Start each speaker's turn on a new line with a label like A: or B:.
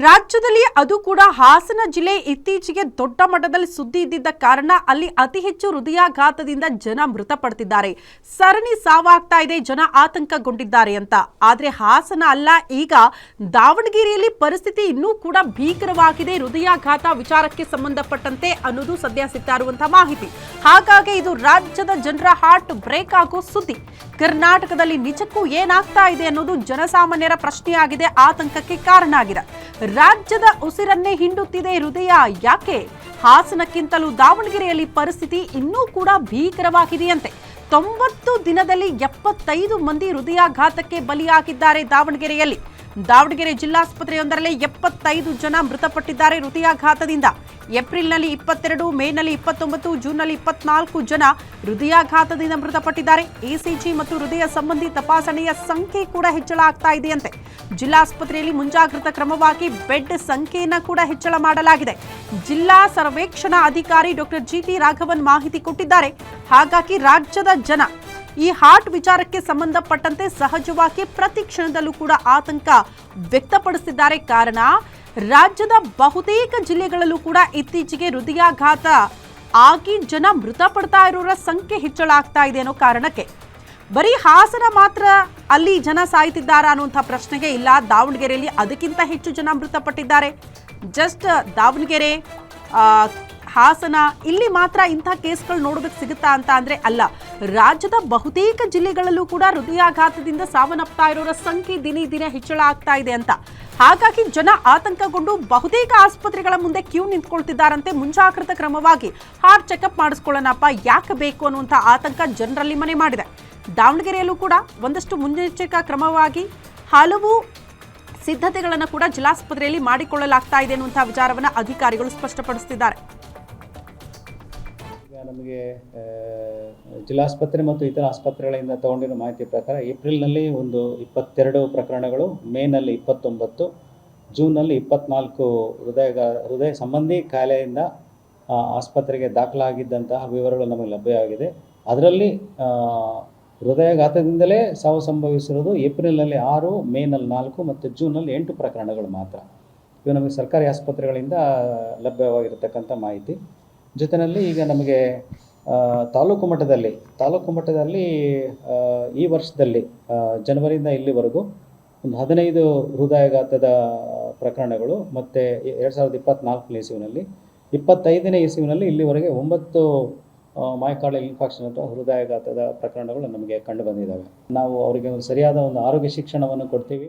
A: ರಾಜ್ಯದಲ್ಲಿ ಅದು ಕೂಡ ಹಾಸನ ಜಿಲ್ಲೆ ಇತ್ತೀಚೆಗೆ ದೊಡ್ಡ ಮಟ್ಟದಲ್ಲಿ ಸುದ್ದಿ ಇದ್ದಿದ್ದ ಕಾರಣ ಅಲ್ಲಿ ಅತಿ ಹೆಚ್ಚು ಹೃದಯಾಘಾತದಿಂದ ಜನ ಮೃತಪಡ್ತಿದ್ದಾರೆ. ಸರಣಿ ಸಾವಾಗ್ತಾ ಇದೆ, ಜನ ಆತಂಕಗೊಂಡಿದ್ದಾರೆ ಅಂತ. ಆದ್ರೆ ಹಾಸನ ಅಲ್ಲ, ಈಗ ದಾವಣಗೆರೆಯಲ್ಲಿ ಪರಿಸ್ಥಿತಿ ಇನ್ನೂ ಕೂಡ ಭೀಕರವಾಗಿದೆ. ಹೃದಯಾಘಾತ ವಿಚಾರಕ್ಕೆ ಸಂಬಂಧಪಟ್ಟಂತೆ ಅನ್ನೋದು ಸದ್ಯ ಇರುವಂತಹ ಮಾಹಿತಿ. ಹಾಗಾಗಿ ಇದು ರಾಜ್ಯದ ಜನರ ಹಾರ್ಟ್ ಬ್ರೇಕ್ ಆಗೋ ಸುದ್ದಿ. ಕರ್ನಾಟಕದಲ್ಲಿ ನಿಜಕ್ಕೂ ಏನಾಗ್ತಾ ಇದೆ ಅನ್ನೋದು ಜನಸಾಮಾನ್ಯರ ಪ್ರಶ್ನೆಯಾಗಿದೆ, ಆತಂಕಕ್ಕೆ ಕಾರಣ ಆಗಿದೆ ರಾಜ್ಯದ ಉಸಿರನ್ನೇ ಹಿಂಡುತ್ತಿದೆ ಹೃದಯ. ಯಾಕೆ? ಹಾಸನಕ್ಕಿಂತಲೂ ದಾವಣಗೆರೆಯಲ್ಲಿ ಪರಿಸ್ಥಿತಿ ಇನ್ನೂ ಕೂಡ ಭೀಕರವಾಗಿದೆಯಂತೆ. ತೊಂಬತ್ತು ದಿನದಲ್ಲಿ ಎಪ್ಪತ್ತೈದು ಮಂದಿ ಹೃದಯಾಘಾತಕ್ಕೆ ಬಲಿಯಾಗಿದ್ದಾರೆ ದಾವಣಗೆರೆಯಲ್ಲಿ. ದಾವಣಗೆರೆ ಜಿಲ್ಲಾಸ್ಪತ್ರೆಯೊಂದರಲ್ಲಿ ಎಪ್ಪತ್ತೈದು ಜನ ಮೃತಪಟ್ಟಿದ್ದಾರೆ ಹೃದಯಾಘಾತದಿಂದ. ಏಪ್ರಿಲ್ನಲ್ಲಿ ಇಪ್ಪತ್ತೆರಡು, ಮೇನಲ್ಲಿ ಇಪ್ಪತ್ತೊಂಬತ್ತು, ಜೂನ್ನಲ್ಲಿ ಇಪ್ಪತ್ನಾಲ್ಕು ಜನ ಹೃದಯಾಘಾತದಿಂದ ಮೃತಪಟ್ಟಿದ್ದಾರೆ. ಎಸಿಜಿ ಮತ್ತು ಹೃದಯ ಸಂಬಂಧಿ ತಪಾಸಣೆಯ ಸಂಖ್ಯೆ ಕೂಡ ಹೆಚ್ಚಳ ಆಗ್ತಾ ಇದೆಯಂತೆ. ಜಿಲ್ಲಾಸ್ಪತ್ರೆಯಲ್ಲಿ ಮುಂಜಾಗ್ರತಾ ಕ್ರಮವಾಗಿ ಬೆಡ್ ಸಂಖ್ಯೆಯನ್ನ ಕೂಡ ಹೆಚ್ಚಳ ಮಾಡಲಾಗಿದೆ. ಜಿಲ್ಲಾ ಸರ್ವೇಕ್ಷಣಾ ಅಧಿಕಾರಿ ಡಾಕ್ಟರ್ ಜಿಟಿ ರಾಘವನ್ ಮಾಹಿತಿ ಕೊಟ್ಟಿದ್ದಾರೆ. ಹಾಗಾಗಿ ರಾಜ್ಯದ ಜನ ಈ ಹಾರ್ಟ್ ವಿಚಾರಕ್ಕೆ ಸಂಬಂಧಪಟ್ಟಂತೆ ಸಹಜವಾಗಿ ಪ್ರತಿ ಕ್ಷಣದಲ್ಲೂ ಕೂಡ ಆತಂಕ ವ್ಯಕ್ತಪಡಿಸಿದ್ದಾರೆ ಕಾರಣ, ರಾಜ್ಯದ ಬಹುತೇಕ ಜಿಲ್ಲೆಗಳಲ್ಲೂ ಕೂಡ ಇತ್ತೀಚೆಗೆ ಹೃದಯಾಘಾತ. ಆಗಿ ಜನ ಮೃತಪಡ್ತಾ ಇರೋರ ಸಂಖ್ಯೆ ಹೆಚ್ಚಳ ಆಗ್ತಾ ಇದೆ ಅನ್ನೋ ಕಾರಣಕ್ಕೆ. ಬರೀ ಹಾಸನ ಮಾತ್ರ ಅಲ್ಲಿ ಜನ ಸಾಯ್ತಿದ್ದಾರಾ ಅನ್ನುವಂಥ ಪ್ರಶ್ನೆಗೆ ಇಲ್ಲ. ದಾವಣಗೆರೆಯಲ್ಲಿ ಅದಕ್ಕಿಂತ ಹೆಚ್ಚು ಜನ ಮೃತಪಟ್ಟಿದ್ದಾರೆ. ಜಸ್ಟ್ ದಾವಣಗೆರೆ ಹಾಸನ, ಇಲ್ಲಿ ಮಾತ್ರ ಇಂಥ ಕೇಸ್ಗಳು ನೋಡೋದಕ್ಕೆ ಸಿಗುತ್ತಾ ಅಂತ ಅಂದ್ರೆ ಅಲ್ಲ. ರಾಜ್ಯದ ಬಹುತೇಕ ಜಿಲ್ಲೆಗಳಲ್ಲೂ ಕೂಡ ಹೃದಯಾಘಾತದಿಂದ ಸಾವನ್ನಪ್ತಾ ಇರೋರ ಸಂಖ್ಯೆ ದಿನೇ ದಿನೇ ಹೆಚ್ಚಳ ಆಗ್ತಾ ಇದೆ ಅಂತ. ಹಾಗಾಗಿ ಜನ ಆತಂಕಗೊಂಡು ಬಹುತೇಕ ಆಸ್ಪತ್ರೆಗಳ ಮುಂದೆ ಕ್ಯೂ ನಿಂತ್ಕೊಳ್ತಿದ್ದಾರಂತೆ ಮುಂಜಾಗ್ರತಾ ಕ್ರಮವಾಗಿ. ಹಾರ್ಟ್ ಚೆಕಪ್ ಮಾಡಿಸ್ಕೊಳ್ಳೋಣಪ್ಪ ಯಾಕೆ ಬೇಕು ಅನ್ನುವಂಥ ಆತಂಕ ಜನರಲ್ಲಿ ಮನೆ ಮಾಡಿದೆ. ದಾವಣಗೆರೆಯಲ್ಲೂ ಕೂಡ ಒಂದಷ್ಟು ಮುನ್ನೆಚ್ಚರಿಕಾ ಕ್ರಮವಾಗಿ ಹಲವು ಸಿದ್ಧತೆಗಳನ್ನು ಕೂಡ ಜಿಲ್ಲಾಸ್ಪತ್ರೆಯಲ್ಲಿ ಮಾಡಿಕೊಳ್ಳಲಾಗ್ತಾ ಇದೆ ಅನ್ನುವಂಥ ವಿಚಾರವನ್ನು ಅಧಿಕಾರಿಗಳು ಸ್ಪಷ್ಟಪಡಿಸುತ್ತಿದ್ದಾರೆ
B: ನಮಗೆ ಜಿಲ್ಲಾಸ್ಪತ್ರೆ ಮತ್ತು ಇತರ ಆಸ್ಪತ್ರೆಗಳಿಂದ ತಗೊಂಡಿರೋ ಮಾಹಿತಿ ಪ್ರಕಾರ ಏಪ್ರಿಲ್ನಲ್ಲಿ ಒಂದು ಇಪ್ಪತ್ತೆರಡು ಪ್ರಕರಣಗಳು, ಮೇನಲ್ಲಿ ಇಪ್ಪತ್ತೊಂಬತ್ತು, ಜೂನ್ನಲ್ಲಿ ಇಪ್ಪತ್ನಾಲ್ಕು ಹೃದಯ ಹೃದಯ ಸಂಬಂಧಿ ಕಾಯಿಲೆಯಿಂದ ಆಸ್ಪತ್ರೆಗೆ ದಾಖಲಾಗಿದ್ದಂತಹ ವಿವರಗಳು ನಮಗೆ ಲಭ್ಯವಾಗಿದೆ ಅದರಲ್ಲಿ ಹೃದಯಘಾತದಿಂದಲೇ ಸಾವು ಸಂಭವಿಸಿರೋದು ಏಪ್ರಿಲ್ನಲ್ಲಿ ಆರು, ಮೇನಲ್ಲಿ ನಾಲ್ಕು ಮತ್ತು ಜೂನ್ನಲ್ಲಿ ಎಂಟು ಪ್ರಕರಣಗಳು ಮಾತ್ರ. ಇವು ನಮಗೆ ಸರ್ಕಾರಿ ಆಸ್ಪತ್ರೆಗಳಿಂದ ಲಭ್ಯವಾಗಿರತಕ್ಕಂಥ ಮಾಹಿತಿ. ಜೊತೆಯಲ್ಲಿ ಈಗ ನಮಗೆ ತಾಲೂಕು ಮಟ್ಟದಲ್ಲಿ ತಾಲೂಕು ಮಟ್ಟದಲ್ಲಿ ಈ ವರ್ಷದಲ್ಲಿ ಜನವರಿಯಿಂದ ಇಲ್ಲಿವರೆಗೂ ಒಂದು ಹದಿನೈದು ಹೃದಯಾಘಾತದ ಪ್ರಕರಣಗಳು ಮತ್ತು ಎರಡು ಸಾವಿರದ ಇಪ್ಪತ್ತ್ನಾಲ್ಕನೇ ಇಸುವಿನಲ್ಲಿ, ಇಪ್ಪತ್ತೈದನೇ ಇಸುವಿನಲ್ಲಿ ಇಲ್ಲಿವರೆಗೆ ಒಂಬತ್ತು ಮಾಯಕಾಳ ಇನ್ಫೆಕ್ಷನ್ ಅಥವಾ ಹೃದಯಾಘಾತದ ಪ್ರಕರಣಗಳು ನಮಗೆ ಕಂಡು ಬಂದಿದ್ದಾವೆ. ನಾವು ಅವರಿಗೆ ಒಂದು ಸರಿಯಾದ ಒಂದು ಆರೋಗ್ಯ ಶಿಕ್ಷಣವನ್ನು ಕೊಡ್ತೀವಿ.